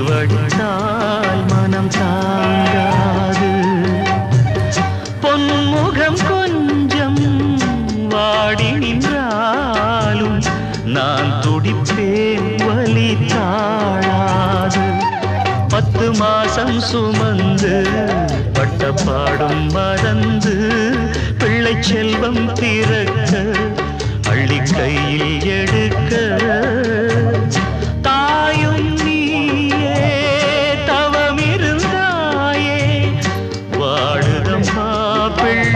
வடித்தால் மனம் தாங்காது. பொன்முகம் கொஞ்சம் வாடி நின்றாலும் நான் துடிப்பேன் வலி தாழாது. பத்து மாசம் சுமந்து பட்ட பாடம் மறந்து பிள்ளை செல்வம் பிறக்க